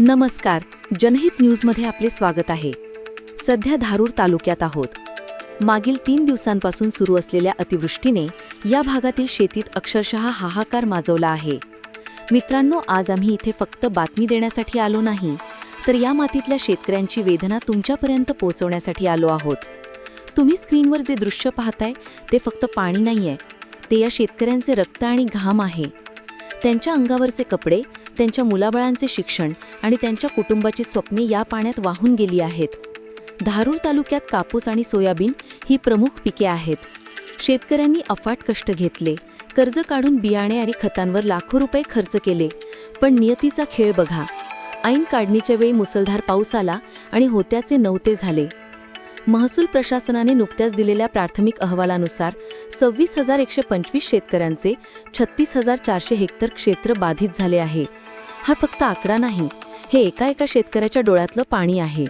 नमस्कार जनहित न्यूजमध्ये आपले स्वागत आहे. सध्या धारूर तालुक्यात आहोत. मागील तीन दिवसांपासून सुरू असलेल्या अतिवृष्टीने या भागातील शेतीत अक्षरशः हाहाकार माजवला आहे. मित्रांनो आज आम्ही इथे फक्त बातमी देण्यासाठी आलो नाही तर या मातीतल्या शेतकऱ्यांची वेदना तुमच्यापर्यंत पोहोचवण्यासाठी आलो आहोत. तुम्ही स्क्रीनवर जे दृश्य पाहताय ते फक्त पाणी नाही आहे ते या शेतकऱ्यांचे रक्त आणि घाम आहे. त्यांच्या अंगावरचे कपडे त्यांच्या मुलाबाळांचे शिक्षण आणि त्यांच्या कुटुंबाची स्वप्ने या पाण्यात वाहून गेली आहेत. धारूर तालुक्यात कापूस आणि सोयाबीन ही प्रमुख पिके आहेत. शेतकऱ्यांनी अफाट कष्ट घेतले कर्ज काढून बियाणे आणि खतांवर लाखो रुपये खर्च केले पण नियतीचा खेळ बघा. ऐन काढणीच्या वेळी मुसळधार पाऊस आला आणि होत्याचे नव्हते झाले. महसूल प्रशासनाने नुकत्याच दिलेल्या प्राथमिक अहवालानुसार सव्वीस हजार एकशे पंचवीस शेतकऱ्यांचे छत्तीस हजार चारशे हेक्टर क्षेत्र बाधित झाले आहे. हा फक्त आकडा नाही हे एका एका शेतकऱ्याच्या डोळ्यातलं पाणी आहे.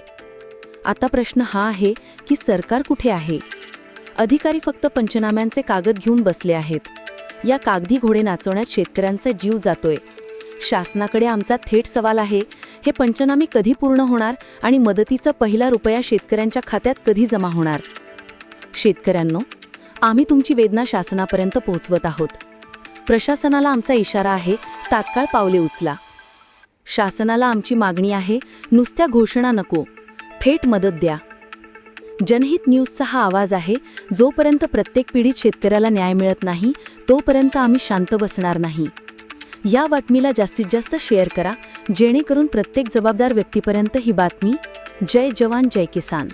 आता प्रश्न हा आहे की सरकार कुठे आहे? अधिकारी फक्त पंचनाम्यांचे कागद घेऊन बसले आहेत. या कागदी घोडे नाचवण्यात शेतकऱ्यांचा जीव जातोय. शासनाकडे आमचा थेट सवाल आहे. हे पंचनामे कधी पूर्ण होणार आणि मदतीचा पहिला रुपया शेतकऱ्यांच्या खात्यात कधी जमा होणार? शेतकऱ्यांनो आम्ही तुमची वेदना शासनापर्यंत पोहोचवत आहोत. प्रशासनाला आमचा इशारा आहे तात्काळ पावले उचला. शासनाला आमची मागणी आहे नुसत्या घोषणा नको थेट मदत द्या. जनहित न्यूजचा हा आवाज आहे जोपर्यंत प्रत्येक पिढीत शेतकऱ्याला न्याय मिळत नाही तोपर्यंत आम्ही शांत बसणार नाही. या बातमीला जास्तीत जास्त शेअर करा जेणेकरून प्रत्येक जबाबदार व्यक्तीपर्यंत ही बातमी. जय जवान जय किसान.